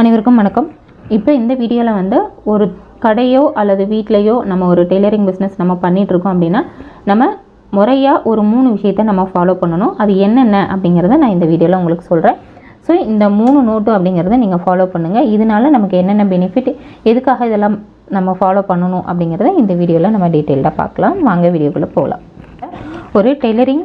அனைவருக்கும் வணக்கம். இப்போ இந்த வீடியோவில் வந்து ஒரு கடையோ அல்லது வீட்லேயோ நம்ம ஒரு டெய்லரிங் பிஸ்னஸ் நம்ம பண்ணிகிட்ருக்கோம் அப்படின்னா நம்ம முறையாக ஒரு மூணு விஷயத்தை நம்ம ஃபாலோ பண்ணணும். அது என்னென்ன அப்படிங்கிறத நான் இந்த வீடியோவில் உங்களுக்கு சொல்கிறேன் ஸோ இந்த மூணு நோட்டு அப்படிங்கிறத நீங்கள் ஃபாலோ பண்ணுங்கள் இதனால நமக்கு என்னென்ன பெனிஃபிட் எதுக்காக இதெல்லாம் நம்ம ஃபாலோ பண்ணணும் அப்படிங்கிறத இந்த வீடியோவில் நம்ம டீட்டெயில்டாக பார்க்கலாம். வாங்க வீடியோக்குள்ளே போகலாம். ஒரு டெய்லரிங்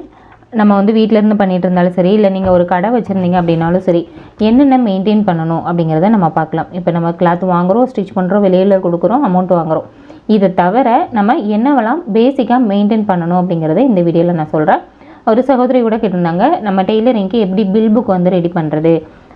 நம்ம வந்து வீட்டிலேருந்து இருந்து பண்ணிட்டு இருந்தாலும் சரி இல்லை நீங்கள் ஒரு கடை வச்சுருந்தீங்க அப்படின்னாலும் சரி என்னென்ன மெயின்டைன் பண்ணணும் அப்படிங்கிறத நம்ம பார்க்கலாம். இப்போ நம்ம கிளாத் வாங்குறோம் ஸ்டிச் பண்ணுறோம் வெளியில் கொடுக்குறோம் அமௌண்ட் வாங்குறோம். இதை தவிர நம்ம என்னவெல்லாம் பேசிக்காக மெயின்டைன் பண்ணணும் அப்படிங்கிறத இந்த வீடியோவில் நான் சொல்கிறேன் ஒரு சகோதரி கூட கேட்டிருந்தாங்க நம்ம டெய்லரிங்க்கு எப்படி பில் புக் வந்து ரெடி பண்ணுறது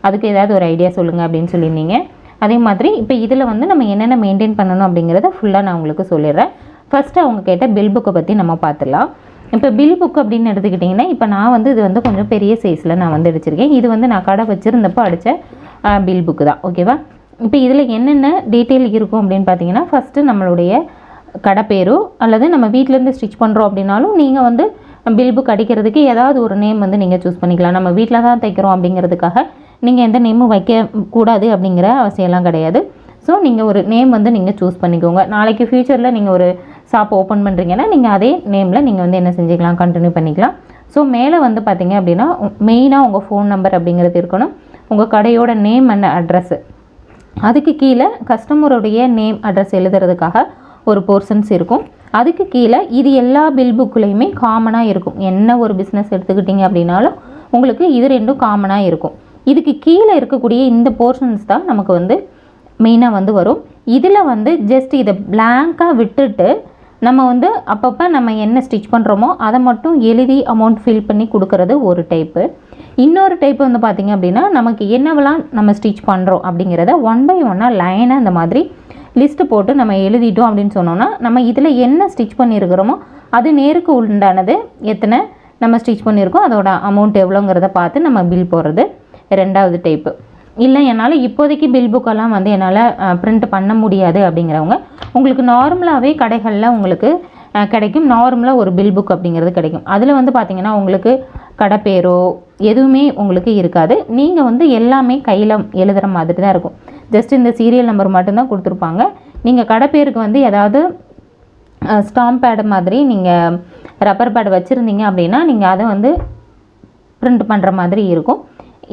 அதுக்கு ஏதாவது ஒரு ஐடியா சொல்லுங்கள் அப்படின்னு சொல்லியிருந்தீங்க. அதே மாதிரி இப்போ இதில் வந்து நம்ம என்னென்ன மெயின்டைன் பண்ணணும் அப்படிங்கிறத ஃபுல்லாக நான் உங்களுக்கு சொல்லிடுறேன். ஃபஸ்ட்டு அவங்க கேட்ட பில் புக்கை பற்றி நம்ம பார்த்துடலாம். இப்போ பில் புக் அப்படின்னு எடுத்துக்கிட்டிங்கன்னா இப்போ நான் வந்து இது வந்து கொஞ்சம் பெரிய சைஸில் நான் வந்து அடிச்சிருக்கேன் இது வந்து நான் கடை வச்சுருந்தப்போ அடித்த பில் புக்கு தான். ஓகேவா இப்போ இதில் என்னென்ன டீட்டெயில் இருக்கும் அப்படின்னு பார்த்தீங்கன்னா ஃபஸ்ட்டு நம்மளுடைய கடை பேரோ அல்லது நம்ம வீட்டிலேருந்து ஸ்டிச் பண்ணுறோம் அப்படின்னாலும் நீங்கள் வந்து பில் புக் அடிக்கிறதுக்கு ஏதாவது ஒரு நேம் வந்து நீங்கள் சூஸ் பண்ணிக்கலாம். நம்ம வீட்டில் தான் தைக்கிறோம் அப்படிங்கிறதுக்காக நீங்கள் எந்த நேமும் வைக்க கூடாது அப்படிங்கிற அவசியம்லாம் கிடையாது. ஸோ நீங்கள் ஒரு நேம் வந்து நீங்கள் சூஸ் பண்ணிக்கோங்க. நாளைக்கு ஃப்யூச்சரில் நீங்கள் ஒரு ஷாப் ஓப்பன் பண்ணுறீங்கன்னா நீங்கள் அதே நேமில் நீங்கள் வந்து என்ன செஞ்சுக்கலாம் கண்டினியூ பண்ணிக்கலாம். ஸோ மேலே வந்து பார்த்தீங்க அப்படின்னா மெயினாக உங்கள் ஃபோன் நம்பர் அப்படிங்கிறது இருக்கணும். உங்கள் கடையோட நேம் அண்ட் அட்ரஸ்ஸு அதுக்கு கீழே கஸ்டமருடைய நேம் அட்ரஸ் எழுதுறதுக்காக ஒரு போர்ஷன்ஸ் இருக்கும். அதுக்கு கீழே இது எல்லா பில் புக்லேயுமே காமனாக இருக்கும். என்ன ஒரு பிஸ்னஸ் எடுத்துக்கிட்டிங்க அப்படின்னாலும் உங்களுக்கு இது ரெண்டும் காமனாக இருக்கும். இதுக்கு கீழே இருக்கக்கூடிய இந்த போர்ஷன்ஸ் தான் நமக்கு வந்து மெயினாக வந்து வரும். இதில் வந்து ஜஸ்ட் இதை பிளாங்காக விட்டுட்டு நம்ம வந்து அப்பப்போ நம்ம என்ன ஸ்டிச் பண்ணுறோமோ அதை மட்டும் எழுதி அமௌண்ட் ஃபில் பண்ணி கொடுக்கறது ஒரு டைப்பு இன்னொரு டைப் வந்து பார்த்திங்க அப்படின்னா நமக்கு என்னவெல்லாம் நம்ம ஸ்டிச் பண்ணுறோம் அப்படிங்கிறத ஒன் பை ஒன்னாக லைனாக இந்த மாதிரி லிஸ்ட்டு போட்டு நம்ம எழுதிட்டோம் அப்படின்னு சொன்னோன்னா நம்ம இதில் என்ன ஸ்டிச் பண்ணியிருக்கிறோமோ அது நேருக்கு உண்டானது எத்தனை நம்ம ஸ்டிச் பண்ணியிருக்கோம் அதோட அமௌண்ட் எவ்வளோங்கிறத பார்த்து நம்ம பில் போடுறது ரெண்டாவது டைப்பு இல்லை என்னால் இப்போதைக்கு பில் புக்கெல்லாம் வந்து என்னால் பிரிண்ட் பண்ண முடியாது அப்படிங்கிறவங்க உங்களுக்கு நார்மலாகவே கடைகளில் உங்களுக்கு கிடைக்கும். நார்மலாக ஒரு பில் புக் அப்படிங்கிறது கிடைக்கும். அதில் வந்து பார்த்தீங்கன்னா உங்களுக்கு கடைப்பேரோ எதுவுமே உங்களுக்கு இருக்காது. நீங்கள் வந்து எல்லாமே கையில் எழுதுகிற மாதிரி தான் இருக்கும். ஜஸ்ட் இந்த சீரியல் நம்பர் மட்டும்தான் கொடுத்துருப்பாங்க. நீங்கள் கடைப்பேருக்கு வந்து ஏதாவது ஸ்டாம்ப் பேடு மாதிரி நீங்கள் ரப்பர் பேடு வச்சுருந்தீங்க அப்படின்னா நீங்கள் அதை வந்து பிரிண்ட் பண்ணுற மாதிரி இருக்கும்.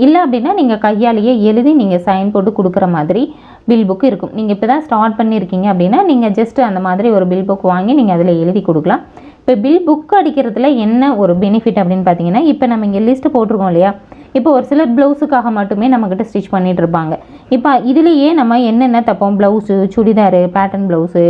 இல்லை அப்படின்னா நீங்கள் கையாலேயே எழுதி நீங்கள் சைன் போட்டு கொடுக்குற மாதிரி பில் புக் இருக்கும். நீங்கள் இப்போ தான் ஸ்டார்ட் பண்ணியிருக்கீங்க அப்படின்னா நீங்கள் ஜஸ்ட் அந்த மாதிரி ஒரு பில் புக் வாங்கி நீங்கள் அதில் எழுதி கொடுக்கலாம். இப்போ பில் புக் அடிக்கிறதுல என்ன ஒரு பெனிஃபிட் அப்படின்னு பார்த்தீங்கன்னா இப்போ நம்ம இங்கே லிஸ்ட்டு போட்டிருக்கோம் இல்லையா? இப்போ ஒரு சிலர் ப்ளவுஸுக்காக மட்டுமே நம்மக்கிட்ட ஸ்டிச் பண்ணிகிட்டு இருப்பாங்க. இப்போ இதுலேயே நம்ம என்னென்ன தப்போம்? Blouse churidar pattern blouse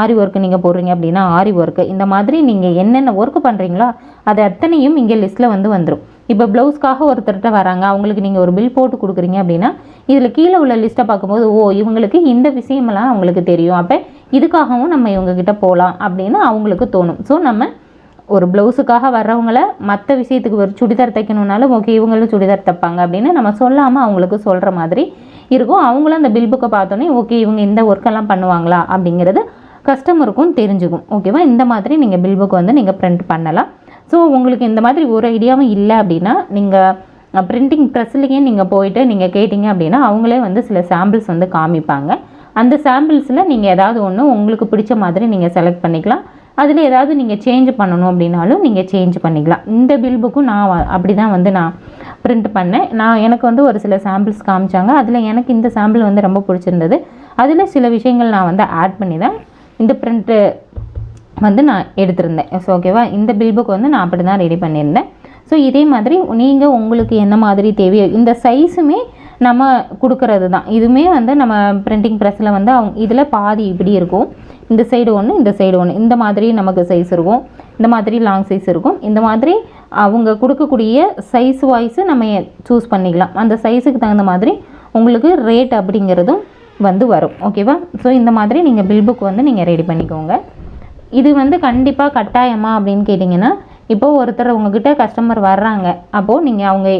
aari work நீங்கள் போடுறீங்க அப்படின்னா ஆரி ஒர்க்கு இந்த மாதிரி நீங்கள் என்னென்ன ஒர்க்கு பண்ணுறீங்களோ அது அத்தனையும் இங்கே லிஸ்ட்டில் வந்து வந்துடும் இப்போ ப்ளவுஸ்க்காக ஒருத்தர்கிட்ட வராங்க அவங்களுக்கு நீங்கள் ஒரு பில் போட்டு கொடுக்குறீங்க அப்படின்னா இதில் கீழே உள்ள லிஸ்ட்டை பார்க்கும்போது ஓ இவங்களுக்கு இந்த விஷயமெல்லாம் அவங்களுக்கு தெரியும். அப்போ இதுக்காகவும் நம்ம இவங்கக்கிட்ட போகலாம் அப்படின்னு அவங்களுக்கு தோணும். ஸோ நம்ம ஒரு ப்ளவுஸுக்காக வர்றவங்கள மற்ற விஷயத்துக்கு ஒரு சுடிதார் தைக்கணுன்னாலும் ஓகே இவங்களும் சுடிதார் தைப்பாங்க அப்படின்னு நம்ம சொல்லாமல் அவங்களுக்கு சொல்கிற மாதிரி இருக்கும். அவங்களும் அந்த பில் புக்கை பார்த்தோன்னே ஓகே இவங்க இந்த ஒர்க்கெல்லாம் பண்ணுவாங்களா அப்படிங்கிறது கஸ்டமருக்கும் தெரிஞ்சுக்கும். ஓகேவா இந்த மாதிரி நீங்கள் பில் புக் வந்து நீங்கள் பிரிண்ட் பண்ணலாம். ஸோ உங்களுக்கு இந்த மாதிரி ஒரு ஐடியாவும் இல்லை அப்படின்னா நீங்கள் பிரிண்டிங் ப்ரெஸ்லேயே நீங்கள் போயிட்டு நீங்கள் கேட்டிங்க அப்படின்னா அவங்களே வந்து சில சாம்பிள்ஸ் வந்து காமிப்பாங்க. அந்த சாம்பிள்ஸில் நீங்கள் ஏதாவது ஒன்று உங்களுக்கு பிடிச்ச மாதிரி நீங்கள் செலக்ட் பண்ணிக்கலாம். அதில் ஏதாவது நீங்கள் சேஞ்ச் பண்ணணும் அப்படின்னாலும் நீங்கள் சேஞ்ச் பண்ணிக்கலாம். இந்த பில் புக்கும் நான் வ- அப்படி தான் வந்து நான் பிரிண்ட் பண்ணேன். நான் எனக்கு வந்து ஒரு சில சாம்பிள்ஸ் காமிச்சாங்க. அதில் எனக்கு இந்த சாம்பிள் வந்து ரொம்ப பிடிச்சிருந்தது. அதில் சில விஷயங்கள் நான் வந்து ஆட் பண்ணி தான் இந்த பிரிண்ட்டு வந்து நான் எடுத்திருந்தேன். ஸோ ஓகேவா இந்த பில் புக் வந்து நான் அப்படி தான் ரெடி பண்ணியிருந்தேன். ஸோ இதே மாதிரி நீங்கள் உங்களுக்கு என்ன மாதிரி தேவையோ இந்த சைஸுமே நம்ம கொடுக்கறது தான் இதுவுமே வந்து நம்ம பிரிண்டிங் ப்ரெஸ்ஸில் வந்து அவங்க இதில் பாதி இப்படி இருக்கும். இந்த சைடு ஒன்று இந்த சைடு ஒன்று இந்த மாதிரி நமக்கு சைஸ் இருக்கும். இந்த மாதிரி லாங் சைஸ் இருக்கும். இந்த மாதிரி அவங்க கொடுக்கக்கூடிய சைஸ் வாய்ஸு நம்ம சூஸ் பண்ணிக்கலாம். அந்த சைஸுக்கு தகுந்த மாதிரி உங்களுக்கு ரேட் அப்படிங்கிறதும் வந்து வரும். ஓகேவா ஸோ இந்த மாதிரி நீங்கள் பில் புக் வந்து நீங்கள் ரெடி பண்ணிக்கோங்க. இது வந்து கண்டிப்பாக கட்டாயமா அப்படின்னு கேட்டிங்கன்னா இப்போ ஒருத்தர் உங்ககிட்ட கஸ்டமர் வர்றாங்க அப்போது நீங்கள் அவங்க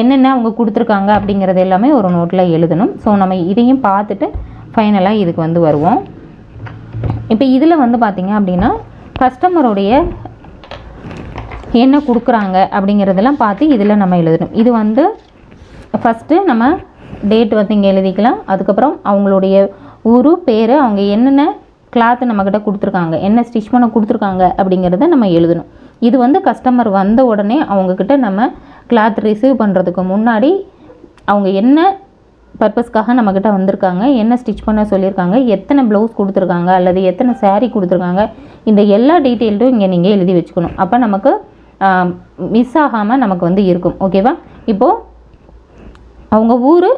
என்னென்ன அவங்க கொடுத்துருக்காங்க அப்படிங்கிறது எல்லாமே ஒரு நோட்டில் எழுதணும். ஸோ நம்ம இதையும் பார்த்துட்டு ஃபைனலாக இதுக்கு வந்து வருவோம். இப்போ இதில் வந்து பார்த்திங்க அப்படின்னா கஸ்டமருடைய என்ன கொடுக்குறாங்க அப்படிங்கிறதெல்லாம் பார்த்து இதில் நம்ம எழுதணும். இது வந்து ஃபஸ்ட்டு நம்ம டேட் வந்து இங்கே எழுதிக்கலாம். அதுக்கப்புறம் அவங்களுடைய ஊரு பேர் அவங்க என்னென்ன கிளாத்து நம்மக்கிட்ட கொடுத்துருக்காங்க. என்ன ஸ்டிச் பண்ண கொடுத்துருக்காங்க அப்படிங்கிறத நம்ம எழுதணும். இது வந்து கஸ்டமர் வந்த உடனே அவங்கக்கிட்ட நம்ம கிளாத் ரிசீவ் பண்ணுறதுக்கு முன்னாடி அவங்க என்ன பர்பஸ்க்காக நம்மக்கிட்ட வந்திருக்காங்க என்ன ஸ்டிச் பண்ண சொல்லியிருக்காங்க எத்தனை ப்ளவுஸ் கொடுத்துருக்காங்க அல்லது எத்தனை சேரீ கொடுத்துருக்காங்க இந்த எல்லா டீட்டெயில்டும் இங்கே நீங்கள் எழுதி வச்சுக்கணும். அப்போ நமக்கு மிஸ் ஆகாமல் நமக்கு வந்து இருக்கும். ஓகேவா இப்போது அவங்க ஊர்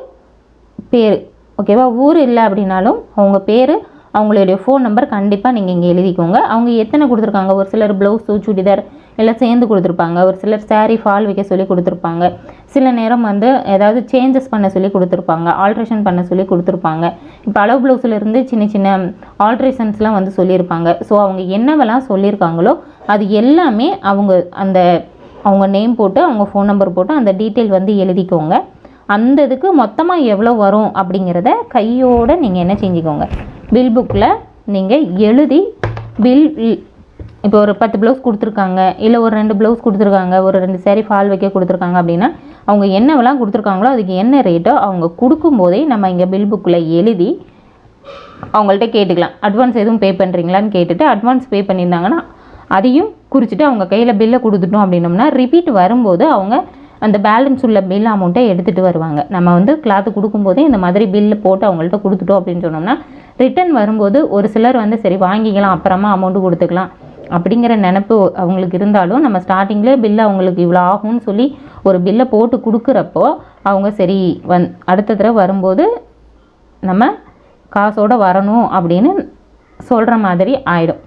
பேர் ஓகேவா ஊர் இல்லை அப்படின்னாலும் அவங்க பேர் அவங்களுடைய ஃபோன் நம்பர் கண்டிப்பாக நீங்கள் இங்கே எழுதிக்கோங்க. அவங்க எத்தனை கொடுத்துருக்காங்க? ஒரு சிலர் ப்ளவுஸு சுடிதார் எல்லாம் சேர்ந்து கொடுத்துருப்பாங்க. ஒரு சிலர் சாரீ ஃபால் வைக்க சொல்லி கொடுத்துருப்பாங்க. சில நேரம் வந்து ஏதாவது சேஞ்சஸ் பண்ண சொல்லி கொடுத்துருப்பாங்க. ஆல்ட்ரேஷன் பண்ண சொல்லி கொடுத்துருப்பாங்க. இப்போ அளவு ப்ளவுஸில் இருந்து சின்ன சின்ன ஆல்ட்ரேஷன்ஸ்லாம் வந்து சொல்லியிருப்பாங்க. ஸோ அவங்க என்னவெல்லாம் சொல்லியிருக்காங்களோ அது எல்லாமே அவங்க அந்த அவங்க நேம் போட்டு அவங்க ஃபோன் நம்பர் போட்டு அந்த டீட்டெயில் வந்து எழுதிக்கோங்க. அந்த இதுக்கு மொத்தமாக எவ்வளோ வரும் அப்படிங்கிறத கையோடு நீங்கள் என்ன செஞ்சுக்கோங்க. பில் புக்கில் நீங்கள் எழுதி பில் இப்போ ஒரு பத்து ப்ளவுஸ் கொடுத்துருக்காங்க இல்லை ஒரு ரெண்டு ப்ளவுஸ் கொடுத்துருக்காங்க ஒரு ரெண்டு சேரீ ஃபால் வைக்க கொடுத்துருக்காங்க அப்படின்னா அவங்க என்னவெல்லாம் கொடுத்துருக்காங்களோ அதுக்கு என்ன ரேட்டோ அவங்க கொடுக்கும்போதே நம்ம இங்கே பில் புக்கில் எழுதி அவங்கள்ட்ட கேட்டுக்கலாம். அட்வான்ஸ் எதுவும் பே பண்ணுறீங்களான்னு கேட்டுட்டு அட்வான்ஸ் பே பண்ணியிருந்தாங்கன்னா அதையும் குறிச்சிட்டு அவங்க கையில் பில்லை கொடுத்துட்டோம் அப்படின்னோம்னா ரிப்பீட் வரும்போது அவங்க அந்த பேலன்ஸ் உள்ள பில் அமௌண்ட்டை எடுத்துகிட்டு வருவாங்க. நம்ம வந்து கிளாத்து கொடுக்கும்போதே இந்த மாதிரி பில்லு போட்டு அவங்கள்ட்ட கொடுத்துட்டோம் அப்படின்னு சொன்னோம்னா ரிட்டர்ன் வரும்போது ஒரு சிலர் வந்து சரி வாங்கிக்கலாம் அப்புறமா அமௌண்ட்டு கொடுத்துக்கலாம் அப்படிங்கிற நினப்பு அவங்களுக்கு இருந்தாலும் நம்ம ஸ்டார்டிங்லேயே பில்லு அவங்களுக்கு இவ்வளோ ஆகும்னு சொல்லி ஒரு பில்லை போட்டு கொடுக்குறப்போ அவங்க சரி வந் அடுத்த தடவை வரும்போது நம்ம காசோட வரணும் அப்படின்னு சொல்கிற மாதிரி ஆயிடும்.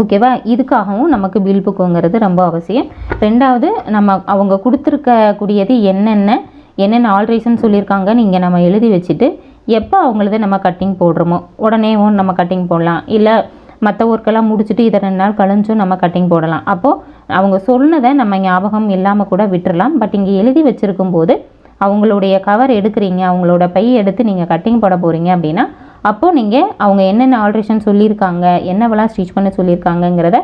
ஓகேவா இதுக்காகவும் நமக்கு பில் புக்குங்கிறது ரொம்ப அவசியம். ரெண்டாவது நம்ம அவங்க கொடுத்துருக்கக்கூடியது என்னென்ன என்னென்ன ஆல்ட்ரேஷன் சொல்லியிருக்காங்கன்னு இங்கே நம்ம எழுதி வச்சுட்டு எப்போ அவங்களது நம்ம கட்டிங் போடுறோமோ உடனேவும் நம்ம கட்டிங் போடலாம். இல்லை மற்ற ஒர்க்கெல்லாம் முடிச்சுட்டு இதை ரெண்டு நாள் கழிஞ்சும் நம்ம கட்டிங் போடலாம். அப்போது அவங்க சொன்னதை நம்ம ஞாபகம் இல்லாமல் கூட விட்டுறலாம். பட் இங்கே எழுதி வச்சுருக்கும் போது அவங்களுடைய கவர் எடுக்கிறீங்க அவங்களோட பை எடுத்து நீங்கள் கட்டிங் போட போகிறீங்க அப்படின்னா அப்போது நீங்கள் அவங்க என்னென்ன ஆல்ட்ரேஷன் சொல்லியிருக்காங்க என்னவெல்லாம் ஸ்டிச் பண்ண சொல்லியிருக்காங்கங்கிறத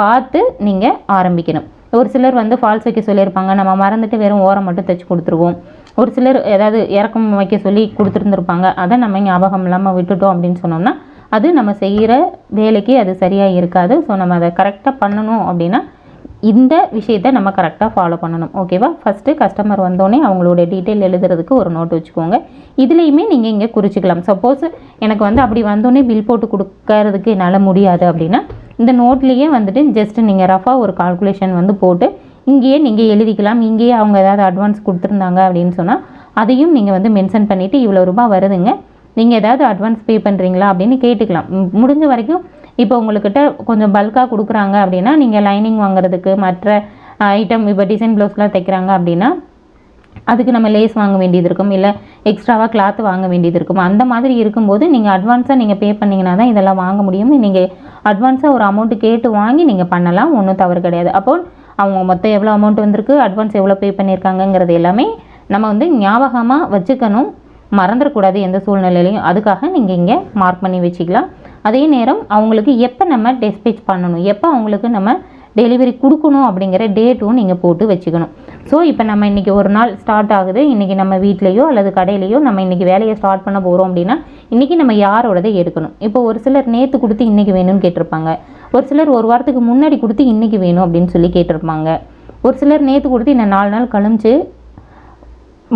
பார்த்து நீங்கள் ஆரம்பிக்கணும். ஒரு சிலர் வந்து ஃபால்ஸ் வைக்க சொல்லியிருப்பாங்க. நம்ம மறந்துட்டு வெறும் ஓரம் மட்டும் தைச்சி கொடுத்துருவோம். ஒரு சிலர் ஏதாவது இறக்கம் வைக்க சொல்லி கொடுத்துருந்துருப்பாங்க. அதை நம்ம ஞாபகம் இல்லாமல் விட்டுட்டோம் அப்படின்னு சொன்னோம்னா அது நம்ம செய்கிற வேலைக்கு அது சரியாக இருக்காது. ஸோ நம்ம அதை கரெக்டாக பண்ணணும் அப்படின்னா இந்த விஷயத்தை நம்ம கரெக்டாக ஃபாலோ பண்ணணும். ஓகேவா ஃபஸ்ட்டு கஸ்டமர் வந்தோடனே அவங்களோட டீட்டெயில் எழுதுறதுக்கு ஒரு நோட் வச்சுக்கோங்க. இதுலேயுமே நீங்கள் இங்கே குறிச்சிக்கலாம். சப்போஸ் எனக்கு வந்து அப்படி வந்தோடனே பில் போட்டு கொடுக்கறதுக்கு என்னால் முடியாது அப்படின்னா இந்த நோட்லேயே வந்துட்டு ஜஸ்ட் நீங்கள் ரஃபாக ஒரு கால்குலேஷன் வந்து போட்டு இங்கேயே நீங்கள் எழுதிக்கலாம் இங்கேயே அவங்க ஏதாவது அட்வான்ஸ் கொடுத்துருந்தாங்க அப்படின்னு சொன்னால் அதையும் நீங்கள் வந்து மென்ஷன் பண்ணிவிட்டு இவ்வளோ ரூபாய் வருதுங்க. நீங்கள் ஏதாவது அட்வான்ஸ் பே பண்ணுறீங்களா அப்படின்னு கேட்டுக்கலாம். முடிஞ்ச வரைக்கும் இப்போ உங்கள்கிட்ட கொஞ்சம் பல்காக கொடுக்குறாங்க அப்படின்னா நீங்கள் லைனிங் வாங்குறதுக்கு மற்ற ஐட்டம் இப்போ டிசைன் ப்ளவுஸ்லாம் தைக்கிறாங்க அப்படின்னா அதுக்கு நம்ம லேஸ் வாங்க வேண்டியது இருக்கும். இல்லை எக்ஸ்ட்ராவாக கிளாத் வாங்க வேண்டியது இருக்கும். அந்த மாதிரி இருக்கும்போது நீங்கள் அட்வான்ஸாக நீங்கள் பே பண்ணிங்கன்னா தான் இதெல்லாம் வாங்க முடியும். நீங்கள் அட்வான்ஸாக ஒரு அமௌண்ட்டு கேட்டு வாங்கி நீங்கள் பண்ணலாம். ஒன்றும் தவறு கிடையாது. அப்போது அவங்க மொத்தம் எவ்வளோ அமௌண்ட் வந்திருக்கு அட்வான்ஸ் எவ்வளோ பே பண்ணியிருக்காங்கங்கிறது எல்லாமே நம்ம வந்து ஞாபகமாக வச்சுக்கணும். மறந்துடக்கூடாது எந்த சூழ்நிலையிலையும். அதுக்காக நீங்கள் இங்கே மார்க் பண்ணி வச்சுக்கலாம். அதே நேரம் அவங்களுக்கு எப்போ நம்ம டெஸ்பேச் பண்ணணும்? எப்போ அவங்களுக்கு நம்ம டெலிவரி கொடுக்கணும் அப்படிங்கிற டேட்டும் நீங்கள் போட்டு வச்சுக்கணும். ஸோ இப்போ நம்ம இன்றைக்கி ஒரு நாள் ஸ்டார்ட் ஆகுது. இன்றைக்கி நம்ம வீட்லேயோ அல்லது கடையிலையோ நம்ம இன்றைக்கி வேலையை ஸ்டார்ட் பண்ண போகிறோம் அப்படின்னா இன்றைக்கி நம்ம யாரோடதை எடுக்கணும்? இப்போ ஒரு சிலர் நேற்று கொடுத்து இன்றைக்கி வேணும்னு கேட்டிருப்பாங்க. ஒரு சிலர் ஒரு வாரத்துக்கு முன்னாடி கொடுத்து இன்றைக்கி வேணும் அப்படின்னு சொல்லி கேட்டிருப்பாங்க. ஒரு சிலர் நேற்று கொடுத்து இன்னும் நாலு நாள் கழிஞ்சு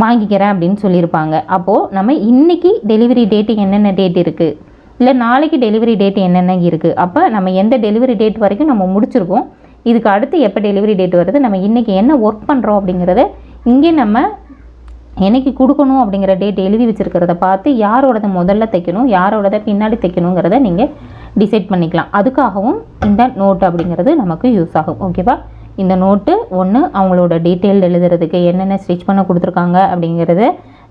வாங்கிக்கிறேன் அப்படின்னு சொல்லியிருப்பாங்க. அப்போது நம்ம இன்றைக்கி டெலிவரி டேட்டு என்னென்ன டேட் இருக்குது இல்லை நாளைக்கு டெலிவரி டேட் என்னென்ன இருக்குது அப்போ நம்ம எந்த டெலிவரி டேட் வரைக்கும் நம்ம முடிச்சிருக்கோம்? இதுக்கு அடுத்து எப்போ டெலிவரி டேட் வருது? நம்ம இன்றைக்கி என்ன ஒர்க் பண்ணுறோம் அப்படிங்கிறத இங்கே நம்ம என்னைக்கு கொடுக்கணும் அப்படிங்கிற டேட் எழுதி வச்சுருக்கிறத பார்த்து யாரோடத முதல்ல தைக்கணும் யாரோடத பின்னாடி தைக்கணுங்கிறத நீங்கள் டிசைட் பண்ணிக்கலாம். அதுக்காகவும் இந்த நோட் அப்படிங்கிறது நமக்கு யூஸ் ஆகும். ஓகேவா இந்த நோட்டு ஒன்று அவங்களோட டீட்டெயில் எழுதுறதுக்கு என்னென்ன ஸ்டிச் பண்ண கொடுத்துருக்காங்க அப்படிங்கிறத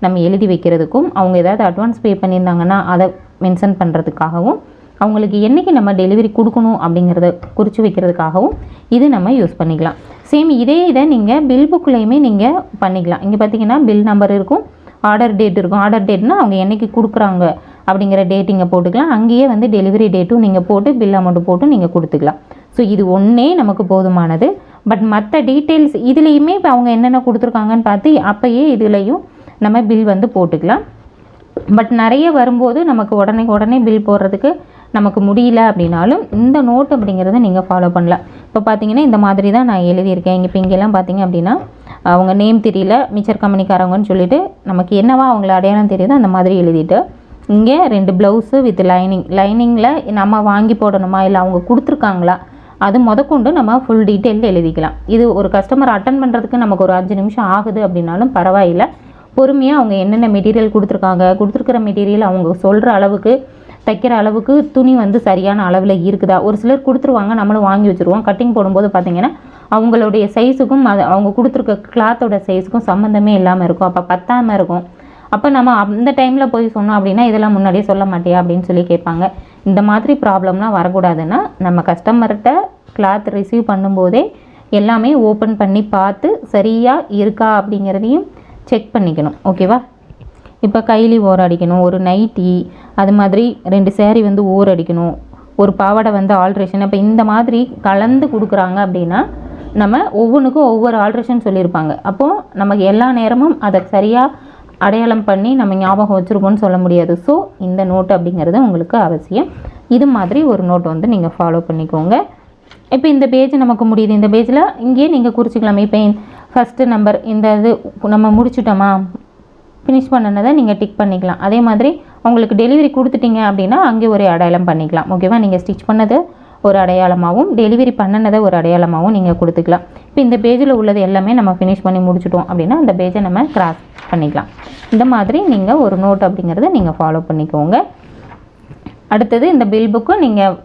நம்ம எழுதி வைக்கிறதுக்கும் அவங்க ஏதாவது அட்வான்ஸ் பே பண்ணியிருந்தாங்கன்னா அதை மென்ஷன் பண்ணுறதுக்காகவும் அவங்களுக்கு என்றைக்கு நம்ம டெலிவரி கொடுக்கணும் அப்படிங்கிறத குறித்து வைக்கிறதுக்காகவும் இது நம்ம யூஸ் பண்ணிக்கலாம். சேம் இதே இதை நீங்கள் பில் புக்லேயுமே நீங்கள் பண்ணிக்கலாம். இங்கே பார்த்தீங்கன்னா பில் நம்பர் இருக்கும் ஆர்டர் டேட் இருக்கும். ஆர்டர் டேட்னா அவங்க என்னைக்கு கொடுக்குறாங்க அப்படிங்கிற டேட்டிங்கை போட்டுக்கலாம். அங்கேயே வந்து டெலிவரி டேட்டும் நீங்கள் போட்டு பில் அமௌண்ட்டு போட்டு நீங்கள் கொடுத்துக்கலாம். ஸோ இது ஒன்றே நமக்கு போதுமானது. பட் மற்ற டீட்டெயில்ஸ் இதுலேயுமே இப்போ அவங்க என்னென்ன கொடுத்துருக்காங்கன்னு பார்த்து அப்போயே இதுலேயும் நம்ம பில் வந்து போட்டுக்கலாம். பட் நிறைய வரும்போது நமக்கு உடனே உடனே பில் போடுறதுக்கு நமக்கு முடியல அப்படின்னாலும் இந்த நோட் அப்படிங்கிறத நீங்கள் ஃபாலோ பண்ணலாம். இப்போ பார்த்தீங்கன்னா இந்த மாதிரி தான் நான் எழுதியிருக்கேன். இங்கே இப்போ இங்கெல்லாம் பார்த்தீங்க அப்படின்னா அவங்க நேம் தெரியல மிச்சர் கம்பெனிக்காரவங்கன்னு சொல்லிவிட்டு நமக்கு என்னவா அவங்கள அடையாளம் தெரியுதோ அந்த மாதிரி எழுதிட்டு இங்கே ரெண்டு ப்ளவுஸு வித் லைனிங் லைனிங்கில் நம்ம வாங்கி போடணுமா? இல்லை அவங்க கொடுத்துருக்காங்களா? அது முதற்கொண்டு நம்ம ஃபுல் டீட்டெயில் எழுதிக்கலாம். இது ஒரு கஸ்டமர் அட்டன் பண்ணுறதுக்கு நமக்கு ஒரு அஞ்சு நிமிஷம் ஆகுது அப்படின்னாலும் பரவாயில்லை. பொறுமையாக அவங்க என்னென்ன மெட்டீரியல் கொடுத்துருக்காங்க? கொடுத்துருக்கிற மெட்டீரியல் அவங்க சொல்கிற அளவுக்கு தைக்கிற அளவுக்கு துணி வந்து சரியான அளவில் இருக்குதா? ஒரு சிலர் கொடுத்துருவாங்க நம்மளும் வாங்கி வச்சுருவோம். கட்டிங் போடும்போது பார்த்திங்கன்னா அவங்களுடைய சைஸுக்கும் அது அவங்க கொடுத்துருக்க கிளாத்தோட சைஸுக்கும் சம்மந்தமே இல்லாமல் இருக்கும். அப்போ பத்தாமல் இருக்கும். அப்போ நம்ம அந்த டைமில் போய் சொன்னோம் அப்படின்னா இதெல்லாம் முன்னாடியே சொல்ல மாட்டியா அப்படின்னு சொல்லி கேட்பாங்க. இந்த மாதிரி ப்ராப்ளம்லாம் வரக்கூடாதுன்னா நம்ம கஸ்டமர்கிட்ட கிளாத் ரிசீவ் பண்ணும்போதே எல்லாமே ஓப்பன் பண்ணி பார்த்து சரியாக இருக்கா அப்படிங்கிறதையும் செக் பண்ணிக்கணும். ஓகேவா இப்போ கைலி ஓர் அடிக்கணும் ஒரு நைட்டி அது மாதிரி ரெண்டு சேரீ வந்து ஓர் அடிக்கணும் ஒரு பாவாடை வந்து ஆல்ட்ரேஷன் இப்போ இந்த மாதிரி கலந்து கொடுக்குறாங்க அப்படின்னா நம்ம ஒவ்வொன்றுக்கும் ஒவ்வொரு ஆல்ட்ரேஷன் சொல்லியிருப்பாங்க. அப்போது நமக்கு எல்லா நேரமும் அதை சரியாக அடையாளம் பண்ணி நம்ம ஞாபகம் வச்சுருக்கோம்னு சொல்ல முடியாது. ஸோ இந்த நோட் அப்படிங்கிறது உங்களுக்கு அவசியம். இது மாதிரி ஒரு நோட் வந்து நீங்கள் ஃபாலோ பண்ணிக்கோங்க. இப்போ இந்த பேஜ் நமக்கு முடியுது. இந்த பேஜில் இங்கேயே நீங்கள் குறிச்சிக்கலாம். இப்போ ஃபஸ்ட்டு நம்பர் இந்த இது நம்ம முடிச்சிட்டோமா? ஃபினிஷ் பண்ணினதை நீங்கள் டிக் பண்ணிக்கலாம். அதே மாதிரி உங்களுக்கு டெலிவரி கொடுத்துட்டீங்க அப்படின்னா அங்கே ஒரு அடையாளம் பண்ணிக்கலாம். ஓகேவா நீங்கள் ஸ்டிச் பண்ணது ஒரு அடையாளமாகவும் டெலிவரி பண்ணினதை ஒரு அடையாளமாகவும் நீங்கள் கொடுத்துக்கலாம். இப்போ இந்த பேஜில் உள்ளது எல்லாமே நம்ம ஃபினிஷ் பண்ணி முடிச்சுட்டோம் அப்படின்னா அந்த பேஜை நம்ம கிராஸ் பண்ணிக்கலாம். இந்த மாதிரி நீங்கள் ஒரு நோட் அப்படிங்கிறத நீங்கள் ஃபாலோ பண்ணிக்கோங்க. அடுத்தது இந்த பில் புக்கும் நீங்கள்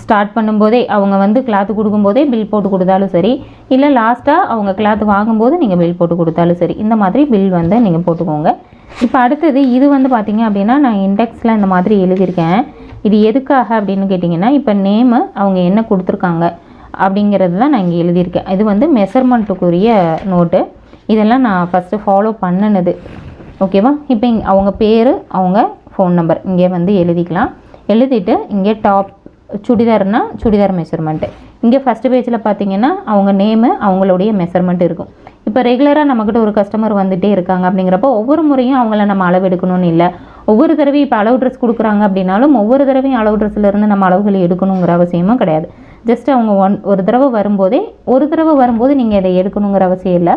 ஸ்டார்ட் பண்ணும்போதே அவங்க வந்து கிளாத்து கொடுக்கும்போதே பில் போட்டு கொடுத்தாலும் சரி இல்லை லாஸ்ட்டாக அவங்க கிளாத்து வாங்கும்போது நீங்கள் பில் போட்டு கொடுத்தாலும் சரி இந்த மாதிரி பில் வந்து நீங்கள் போட்டுக்கோங்க. இப்போ அடுத்தது இது வந்து பார்த்திங்க அப்படின்னா நான் இண்டெக்ஸில் இந்த மாதிரி எழுதியிருக்கேன். இது எதுக்காக அப்படின்னு கேட்டிங்கன்னா இப்போ நேமு அவங்க என்ன கொடுத்துருக்காங்க அப்படிங்கிறது தான் நான் இங்கே எழுதியிருக்கேன். இது வந்து மெஷர்மெண்ட்டுக்குரிய நோட்டு இதெல்லாம் நான் ஃபஸ்ட்டு ஃபாலோ பண்ணினது. ஓகேவா இப்போ அவங்க பேர் அவங்க ஃபோன் நம்பர் இங்கே வந்து எழுதிக்கலாம். எழுதிட்டு இங்கே டாப் சுடிதார்னா சுடிதார் மெஷர்மெண்ட்டு இங்கே ஃபஸ்ட்டு பேஜில் பார்த்தீங்கன்னா அவங்க நேமு அவங்களுடைய மெஷர்மெண்ட் இருக்கும். இப்போ ரெகுலராக நம்மக்கிட்ட ஒரு கஸ்டமர் வந்துகிட்டே இருக்காங்க அப்படிங்கிறப்போ ஒவ்வொரு முறையும் அவங்கள நம்ம அளவு எடுக்கணும்னு இல்லை. ஒவ்வொரு தடவையும் இப்போ அளவு ட்ரெஸ் கொடுக்குறாங்க அப்படின்னாலும் ஒவ்வொரு தடவையும் அளவு ட்ரெஸ்லேருந்து நம்ம அளவுகள் எடுக்கணுங்கிற அவசியமும் கிடையாது. ஜஸ்ட் அவங்க ஒன் ஒரு தடவை வரும்போதே ஒரு தடவை வரும்போது நீங்கள் இதை எடுக்கணுங்கிற அவசியம் இல்லை.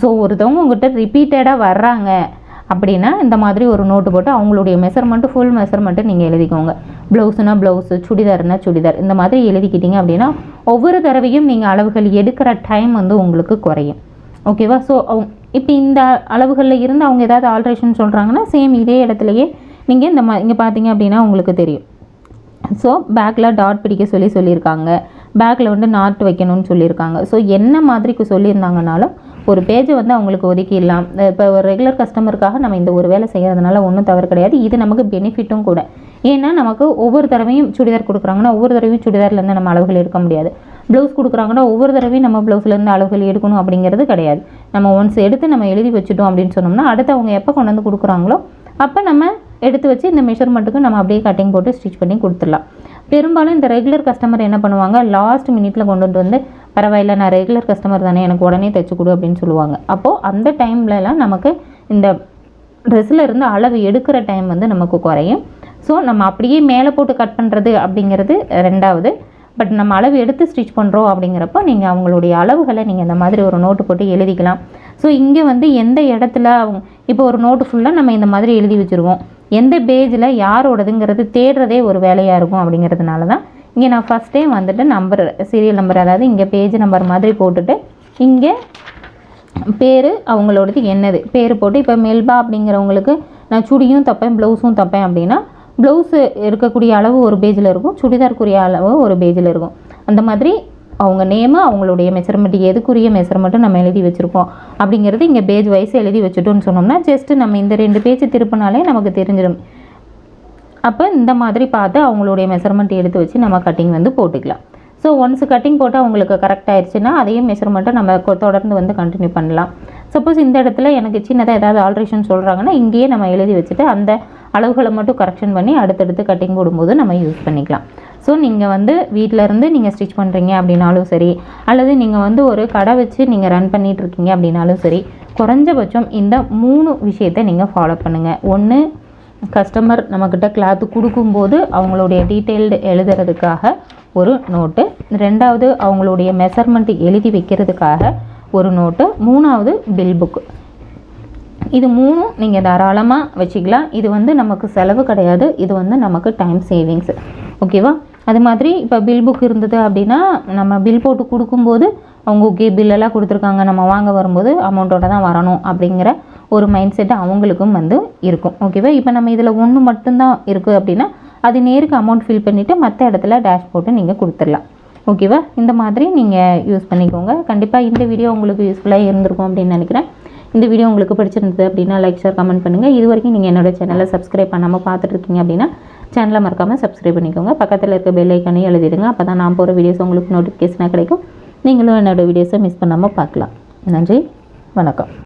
ஸோ ஒருத்தவங்க உங்கள்கிட்ட ரிப்பீட்டடாக வர்றாங்க அப்படின்னா இந்த மாதிரி ஒரு நோட்டு போட்டு அவங்களுடைய மெஷர்மெண்ட்டு ஃபுல் மெஷர்மெண்ட்டு நீங்கள் எழுதிக்கோங்க. ப்ளவுஸுனா ப்ளவுஸு சுடிதார்னா சுடிதார் இந்த மாதிரி எழுதிக்கிட்டீங்க அப்படின்னா ஒவ்வொரு தடவையும் நீங்கள் அளவுகள் எடுக்கிற டைம் வந்து உங்களுக்கு குறையும். ஓகேவா ஸோ அவங்க இப்போ இந்த அளவுகளில் இருந்து அவங்க ஏதாவது ஆல்ட்ரேஷன் சொல்கிறாங்கன்னா சேம் இதே இடத்துலையே நீங்கள் இந்த மா இங்கே பார்த்தீங்க அப்படின்னா உங்களுக்கு தெரியும். ஸோ பேக்கில் டாட் பிடிக்க சொல்லி சொல்லியிருக்காங்க. பேக்கில் வந்து நாட் வைக்கணும்னு சொல்லியிருக்காங்க. ஸோ என்ன மாதிரிக்கு சொல்லியிருந்தாங்கனாலும் ஒரு பேஜை வந்து அவங்களுக்கு ஒதுக்கிடலாம். இப்போ ஒரு ரெகுலர் கஸ்டமருக்காக நம்ம இந்த ஒரு வேலை செய்கிறதுனால ஒன்றும் தவறு கிடையாது. இது நமக்கு பெனிஃபிட்டும் கூட. ஏன்னா நமக்கு ஒவ்வொரு தடவையும் சுடிதார் கொடுக்குறாங்கன்னா ஒவ்வொரு தடவையும் சுடிதார்லேருந்து நம்ம அளவுகள் எடுக்க முடியாது. ப்ளவுஸ் கொடுக்குறாங்கன்னா ஒவ்வொரு தடவையும் நம்ம ப்ளவுஸ்லேருந்து அளவுகள் எடுக்கணும் அப்படிங்கிறது கிடையாது. நம்ம ஒன்ஸ் எடுத்து நம்ம எழுதி வச்சுட்டோம் அப்படின்னு சொன்னோம்னா அடுத்து அவங்க எப்போ கொண்டு வந்து கொடுக்குறாங்களோ அப்போ நம்ம எடுத்து வச்சு இந்த மெஷர்மெண்ட்டுக்கு நம்ம அப்படியே கட்டிங் போட்டு ஸ்டிச் பண்ணி கொடுத்துடலாம். பெரும்பாலும் இந்த ரெகுலர் கஸ்டமர் என்ன பண்ணுவாங்க லாஸ்ட் மினிட்ல கொண்டுட்டு வந்து பரவாயில்ல நான் ரெகுலர் கஸ்டமர் தானே எனக்கு உடனே தைச்சு கொடு அப்படின்னு சொல்லுவாங்க. அப்போது அந்த டைம்லலாம் நமக்கு இந்த ட்ரெஸ்ஸில் இருந்து அளவு எடுக்கிற டைம் வந்து நமக்கு குறையும். ஸோ நம்ம அப்படியே மேலே போட்டு கட் பண்ணுறது அப்படிங்கிறது ரெண்டாவது. பட் நம்ம அளவு எடுத்து ஸ்டிச் பண்ணுறோம் அப்படிங்கிறப்போ நீங்கள் அவங்களுடைய அளவுகளை நீங்கள் இந்த மாதிரி ஒரு நோட்டு போட்டு எழுதிக்கலாம். ஸோ இங்கே வந்து எந்த இடத்துல அவங்க இப்போ ஒரு நோட்டு ஃபுல்லாக நம்ம இந்த மாதிரி எழுதி வச்சுருவோம். எந்த பேஜில் யாரோடதுங்கிறது தேடுறதே ஒரு வேலையாக இருக்கும் அப்படிங்கிறதுனால தான் இங்கே நான் ஃபஸ்ட் டைம் வந்துட்டு நம்பர் சீரியல் நம்பர் அதாவது இங்கே பேஜ் நம்பர் மாதிரி போட்டுட்டு இங்கே பேர் அவங்களோடது என்னது? பேர் போட்டு இப்போ மெல்பா அப்படிங்கிறவங்களுக்கு நான் சுடியும் தப்பேன் ப்ளவுஸும் தப்பேன் அப்படின்னா ப்ளவுஸு இருக்கக்கூடிய அளவு ஒரு பேஜில் இருக்கும் சுடிதாருக்குரிய அளவு ஒரு பேஜில் இருக்கும். அந்த மாதிரி அவங்க நேமு அவங்களுடைய மெஷர்மெண்ட் எதுக்குரிய மெஷர்மெண்ட்டும் நம்ம எழுதி வச்சுருக்கோம் அப்படிங்கிறது இங்கே பேஜ் வைஸ் எழுதி வச்சுட்டோம்னு சொன்னோம்னா ஜஸ்ட்டு நம்ம இந்த ரெண்டு பேஜ் திருப்பினாலே நமக்கு தெரிஞ்சிடும் அப்போ இந்த மாதிரி பார்த்து அவங்களுடைய மெஷர்மெண்ட் எடுத்து வச்சு நம்ம கட்டிங் வந்து போட்டுக்கலாம். ஸோ ஒன்ஸ் கட்டிங் போட்டு அவங்களுக்கு கரெக்ட் ஆயிடுச்சுன்னா அதையும் மெஷர்மெண்ட்டை நம்ம தொடர்ந்து வந்து கண்டினியூ பண்ணலாம். சப்போஸ் இந்த இடத்துல எனக்கு சின்னதாக ஏதாவது ஆல்ட்ரேஷன் சொல்கிறாங்கன்னா இங்கேயே நம்ம எழுதி வச்சுட்டு அந்த அளவுகளை மட்டும் கரெக்ஷன் பண்ணி அடுத்தடுத்து கட்டிங் போடும்போது நம்ம யூஸ் பண்ணிக்கலாம். ஸோ நீங்கள் வந்து வீட்டில் இருந்து நீங்கள் ஸ்டிச் பண்ணுறீங்க அப்படின்னாலும் சரி அல்லது நீங்கள் வந்து ஒரு கடை வச்சு நீங்கள் ரன் பண்ணிகிட்ருக்கீங்க அப்படின்னாலும் சரி குறைஞ்சபட்சம் இந்த மூணு விஷயத்தை நீங்கள் ஃபாலோ பண்ணுங்கள் ஒன்று கஸ்டமர் நம்மக்கிட்ட கிளாத்து கொடுக்கும்போது அவங்களுடைய டீட்டெயில்டு எழுதுறதுக்காக ஒரு நோட்டு ரெண்டாவது அவங்களுடைய மெஷர்மெண்ட்டு எழுதி வைக்கிறதுக்காக ஒரு நோட்டு மூணாவது பில் புக்கு இது மூணும் நீங்கள் தாராளமாக வச்சுக்கலாம். இது வந்து நமக்கு செலவு கிடையாது. இது வந்து நமக்கு டைம் சேவிங்ஸ் ஓகேவா அது மாதிரி இப்போ பில் புக் இருந்தது அப்படின்னா நம்ம பில் போட்டு கொடுக்கும்போது அவங்க ஓகே பில்லெல்லாம் கொடுத்துருக்காங்க. நம்ம வாங்க வரும்போது அமௌண்ட்டோட தான் வரணும் அப்படிங்கிற ஒரு மைண்ட் செட் அவங்களுக்கும் வந்து இருக்கும். ஓகேவா இப்போ நம்ம இதில் ஒன்று மட்டும்தான் இருக்குது அப்படின்னா அது நேருக்கு அமௌண்ட் ஃபில் பண்ணிவிட்டு மற்ற இடத்துல டேஷ் போட்டு நீங்கள் கொடுத்துடலாம். ஓகேவா இந்த மாதிரி நீங்கள் யூஸ் பண்ணிக்கோங்க. கண்டிப்பாக இந்த வீடியோ உங்களுக்கு யூஸ்ஃபுல்லாக இருந்திருக்கும் அப்படின்னு நினைக்கிறேன். இந்த வீடியோ உங்களுக்கு பிடிச்சிருந்தது அப்படின்னா லைக் ஷேர் கமெண்ட் பண்ணுங்கள் இது வரைக்கும் நீங்கள் என்னோட சேனலை சப்ஸ்கிரைப் பண்ணாமல் பார்த்துட்டு இருக்கீங்க அப்படின்னா சேனலை மறக்காமல் சப்ஸ்கிரைப் பண்ணிக்கோங்க. பக்கத்தில் இருக்க பெல் ஐக்கானையும் எழுதிடுங்க. அப்போ தான் நான் போகிற வீடியோஸ் உங்களுக்கு நோட்டிஃபிகேஷனாக கிடைக்கும். நீங்களும் என்னோட வீடியோஸை மிஸ் பண்ணாமல் பார்க்கலாம். நன்றி. வணக்கம்.